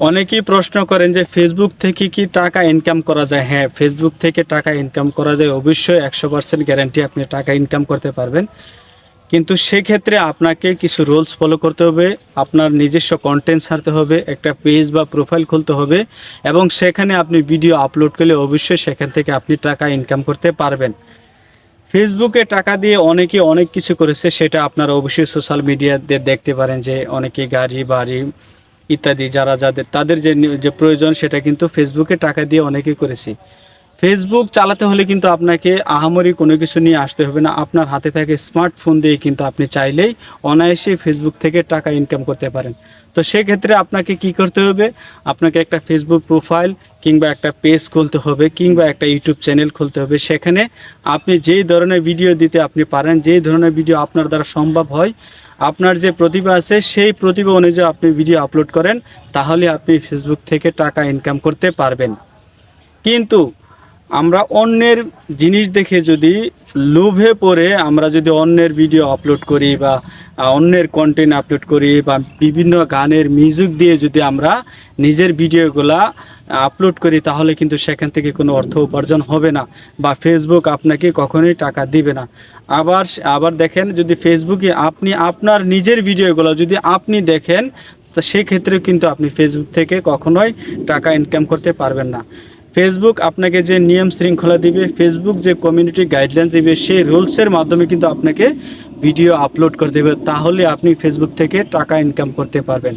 অনেকেই প্রশ্ন করেন যে ফেসবুক থেকে কি টাকা ইনকাম করা যায়? হ্যাঁ ফেসবুক থেকে টাকা ইনকাম করা যায়। অবশ্যই একশো পার্সেন্ট গ্যারান্টি আপনি টাকা ইনকাম করতে পারবেন। কিন্তু সেক্ষেত্রে আপনাকে কিছু রুলস ফলো করতে হবে। আপনার নিজস্ব কন্টেন্ট ছাড়তে হবে, একটা পেজ বা প্রোফাইল খুলতে হবে এবং সেখানে আপনি ভিডিও আপলোড করলে অবশ্যই সেখান থেকে আপনি টাকা ইনকাম করতে পারবেন। ফেসবুকে টাকা দিয়ে অনেকে অনেক কিছু করেছে, সেটা আপনারা অবশ্যই সোশ্যাল মিডিয়াতে দেখতে পারেন যে অনেকে গাড়ি বাড়ি ইত্যাদি যারা যাদের, তাদের যে যে প্রয়োজন সেটা কিন্তু ফেসবুকে টাকা দিয়ে অনেকে করেছে। ফেসবুক চালাতে হলে কিন্তু আপনাকে আহামরি কোনো কিছু নিয়ে আসতে হবে না। আপনার হাতে থাকে স্মার্টফোন দিয়ে কিন্তু আপনি চাইলেই অনায়াসে ফেসবুক থেকে টাকা ইনকাম করতে পারেন। তো সেক্ষেত্রে আপনাকে কি করতে হবে? আপনাকে একটা ফেসবুক প্রোফাইল কিংবা একটা পেজ খুলতে হবে কিংবা একটা ইউটিউব চ্যানেল খুলতে হবে। সেখানে আপনি যেই ধরনের ভিডিও দিতে আপনি পারেন, যেই ধরনের ভিডিও আপনার দ্বারা সম্ভব হয় আপনার যে প্রতিভা আছে, সেই প্রতিভা অনুযায়ী আপনি ভিডিও আপলোড করেন, তাহলে আপনি ফেসবুক থেকে টাকা ইনকাম করতে পারবেন। কিন্তু আমরা অন্যের জিনিস দেখে যদি লোভে পড়ে আমরা যদি অন্যের ভিডিও আপলোড করি বা অন্যের কন্টেন্ট আপলোড করি বা বিভিন্ন গানের মিউজিক দিয়ে যদি আমরা নিজের ভিডিওগুলা আপলোড করি, তাহলে কিন্তু সেখান থেকে কোনো অর্থ উপার্জন হবে না বা ফেসবুক আপনাকে কখনোই টাকা দিবে না। আবার আবার দেখেন, যদি ফেসবুকে আপনি আপনার নিজের ভিডিওগুলো যদি আপনি দেখেন, তো সেক্ষেত্রেও কিন্তু আপনি ফেসবুক থেকে কখনোই টাকা ইনকাম করতে পারবেন না। ফেসবুক আপনাকে যে নিয়ম শৃঙ্খলা দিবে ফেসবুক যে কমিউনিটি গাইডলাইন দিবে, সেই রুলসের মাধ্যমে কিন্তু আপনাকে ভিডিও আপলোড করে দেবে। তাহলে আপনি ফেসবুক থেকে টাকা ইনকাম করতে পারবেন।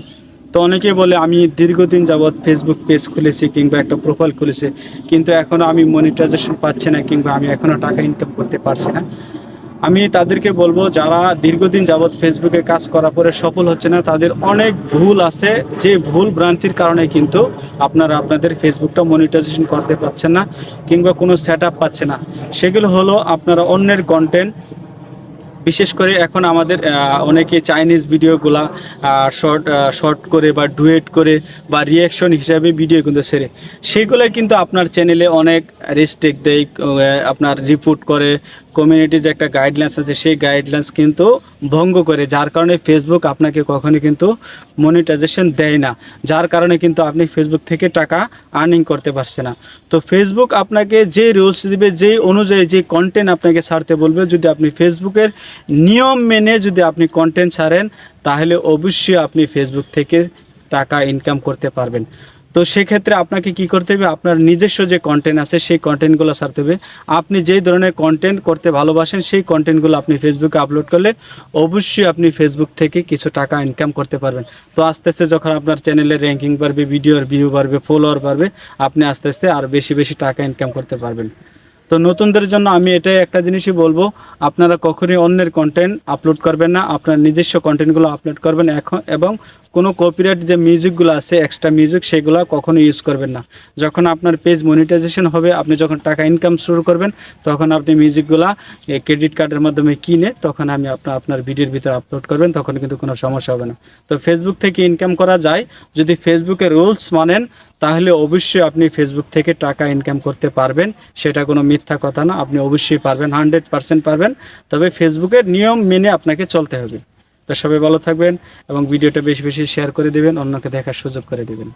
তো অনেকে বলে, আমি দীর্ঘদিন যাবৎ ফেসবুক পেজ খুলেছি কিংবা একটা প্রোফাইল খুলেছি, কিন্তু এখনও আমি মনিটাইজেশন পাচ্ছি না কিংবা আমি এখনও টাকা ইনকাম করতে পারছি না। আমি তাদেরকে বলব, যারা দীর্ঘদিন যাবৎ ফেসবুকে কাজ করার পরে সফল হচ্ছে না, তাদের অনেক ভুল আছে। যে ভুল ভ্রান্তির কারণে কিন্তু আপনারা আপনাদের ফেসবুকটা মনিটাইজেশন করতে পারছেন না কিংবা কোনো সেট আপ পাচ্ছে না। সেগুলো হলো আপনারা অন্যের কন্টেন্ট বিশেষ করে এখন আমাদের অনেকে চাইনিজ ভিডিওগুলা শর্ট শর্ট করে বা ডুয়েট করে বা রিয়াকশন হিসাবে ভিডিও কিন্তু সেরে সেগুলো কিন্তু আপনার চ্যানেলে অনেক রেস্ট্রিক্ট দেয় আপনার রিপোর্ট করে কমিউনিটির যে একটা গাইডলাইন্স আছে, সেই গাইডলাইন্স কিন্তু ভঙ্গ করে, যার কারণে ফেসবুক আপনাকে কখনোই কিন্তু মনিটাইজেশন দেয় না। যার কারণে কিন্তু আপনি ফেসবুক থেকে টাকা আর্নিং করতে পারছে না। তো ফেসবুক আপনাকে যে রুলস দিবে, যেই অনুযায়ী যে কন্টেন্ট আপনাকে ছাড়তে বলবে, যদি আপনি ফেসবুকের নিয়ম মেনে যদি আপনি কন্টেন্ট ছাড়েন, তাহলে অবশ্যই আপনি ফেসবুক থেকে টাকা ইনকাম করতে পারবেন। তো সেক্ষেত্রে আপনাকে কি করতে হবে? আপনার নিজস্ব যে কন্টেন্ট আছে, সেই কন্টেন্টগুলো সারতে হবে। আপনি যেই ধরনের কন্টেন্ট করতে ভালোবাসেন, সেই কন্টেন্টগুলো আপনি ফেসবুকে আপলোড করলে অবশ্যই আপনি ফেসবুক থেকে কিছু টাকা ইনকাম করতে পারবেন। তো আস্তে আস্তে যখন আপনার চ্যানেলের র্যাঙ্কিং বাড়বে ভিডিওর ভিউ বাড়বে ফলোয়ার বাড়বে, আপনি আস্তে আস্তে আর বেশি বেশি টাকা ইনকাম করতে পারবেন। তো নতুনদের জন্য আমি এটাই একটা জিনিসই বলব, আপনারা কখনই অন্যের কন্টেন্ট আপলোড করবেন না, আপনার নিজস্ব কন্টেন্টগুলো আপলোড করবেন এখন এবং কোনো কপিরাইট যে মিউজিকগুলো আছে এক্সট্রা মিউজিক সেগুলো কখনো ইউজ করবেন না। যখন আপনার পেজ মনিটাইজেশন হবে, আপনি যখন টাকা ইনকাম শুরু করবেন, তখন আপনি মিউজিকগুলা ক্রেডিট কার্ডের মাধ্যমে কিনে তখন আমি আপনার আপনার ভিডিওর ভিতরে আপলোড করবেন, তখন কিন্তু কোনো সমস্যা হবে না। তো ফেসবুক থেকে ইনকাম করা যায়, যদি ফেসবুকে রুলস মানেন তাহলে অবশ্যই আপনি ফেসবুক থেকে টাকা ইনকাম করতে পারবেন। সেটা কোনো মিথ্যা কথা না। আপনি অবশ্যই পারবেন হান্ড্রেড পারসেন্ট পারবেন। তবে ফেসবুকের নিয়ম মেনে আপনাকে চলতে হবে। তো সবাই ভালো থাকবেন এবং ভিডিওটা বেশি বেশি শেয়ার করে দেবেন, অন্যকে দেখার সুযোগ করে দেবেন।